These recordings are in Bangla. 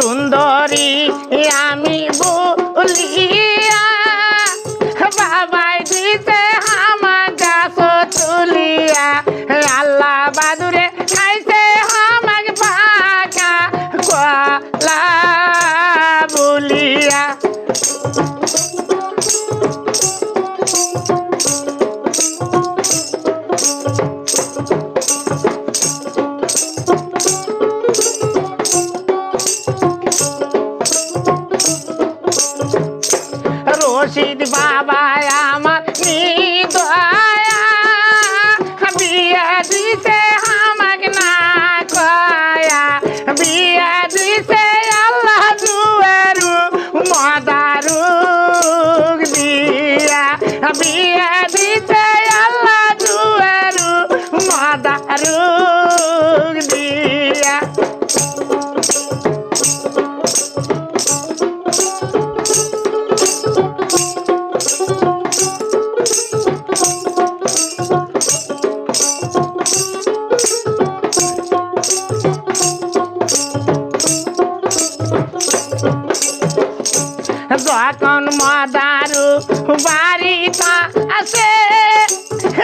সুন্দরী আমি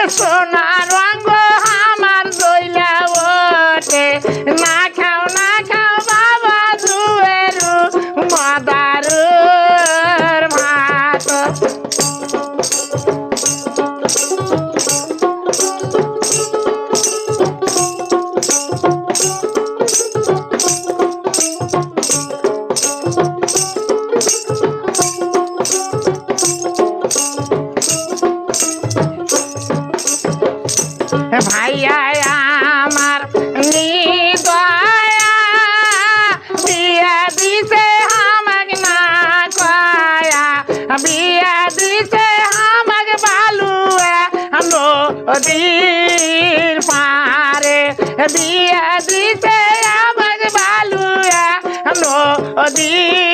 সোনার রঙ নদীর পারে বিয়া দিতে আমার বালুয়া। নদীর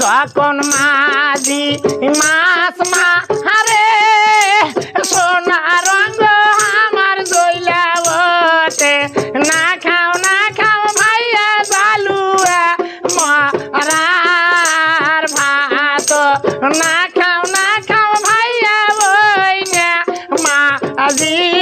যখন মাঝি মাছ মা হারে সোনা রঙ আমার জৈলাবতে না খাও না খাও ভাইয়া জালুয়া, মরার ভাত। না খাও না খাও ভাইয়া বইনা মাঝি।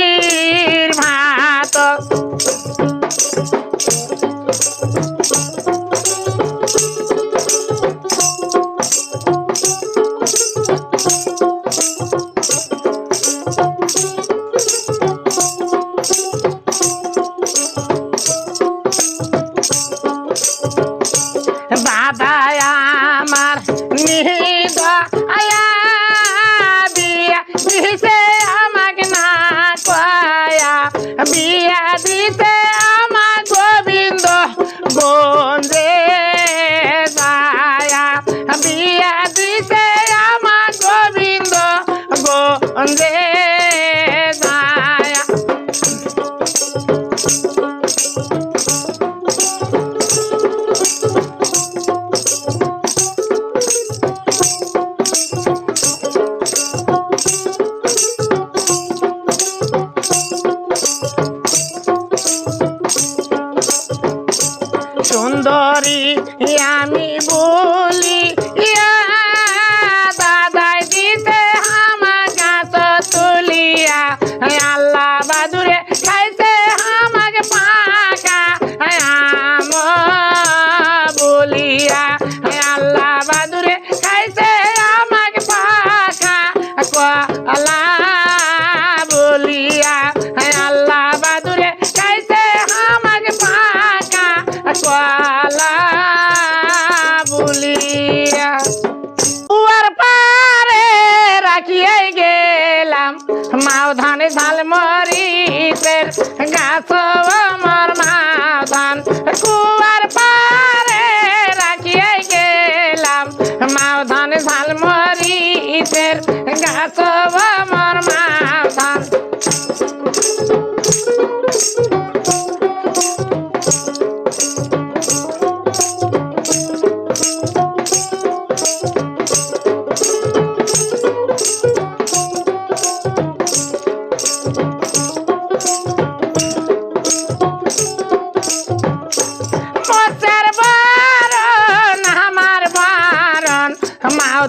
ಸಾಸವ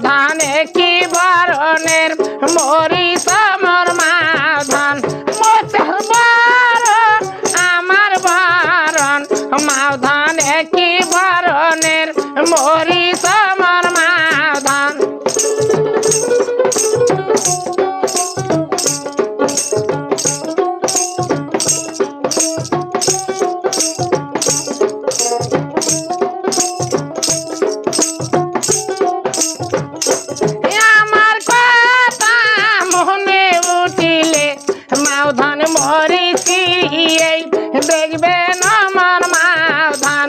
ধানে কি বারণের মরিতা ধরিছি এই দেখবে আমার মাওধান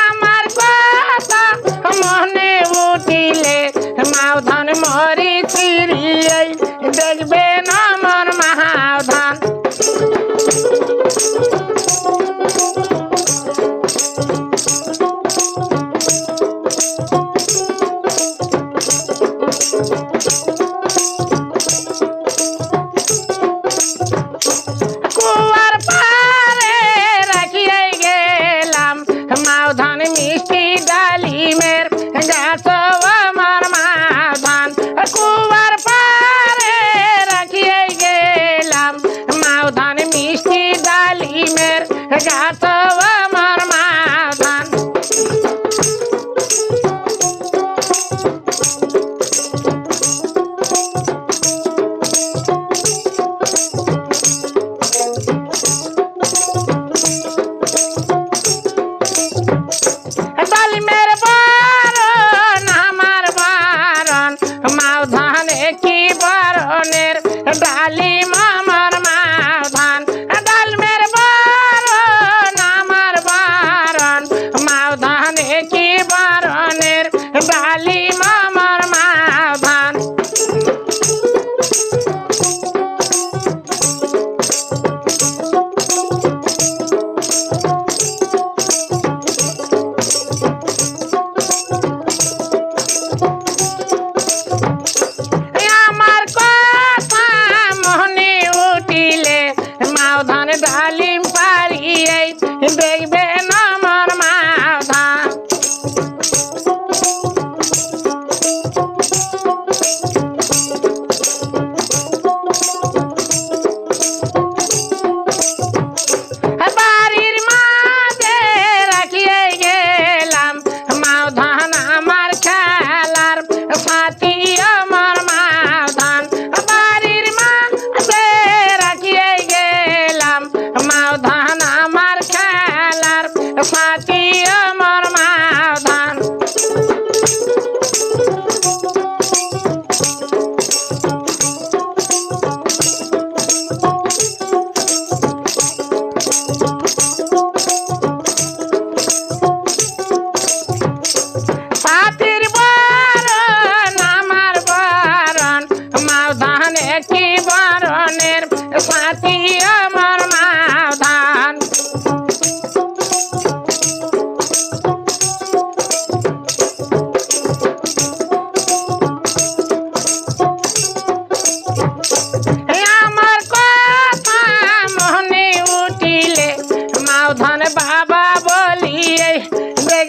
আমার কথা মনে উঠিলে মাওধান মরিছি এই দেখবে আমার মাওধান Thank you.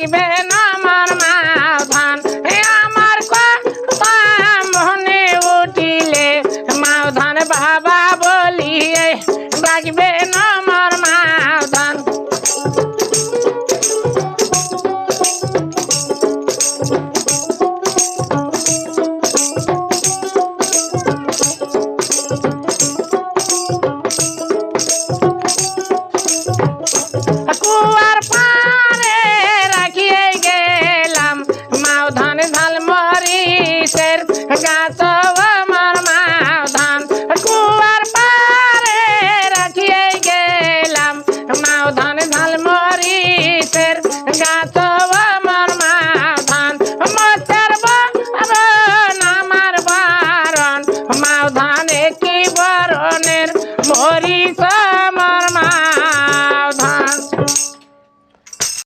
give it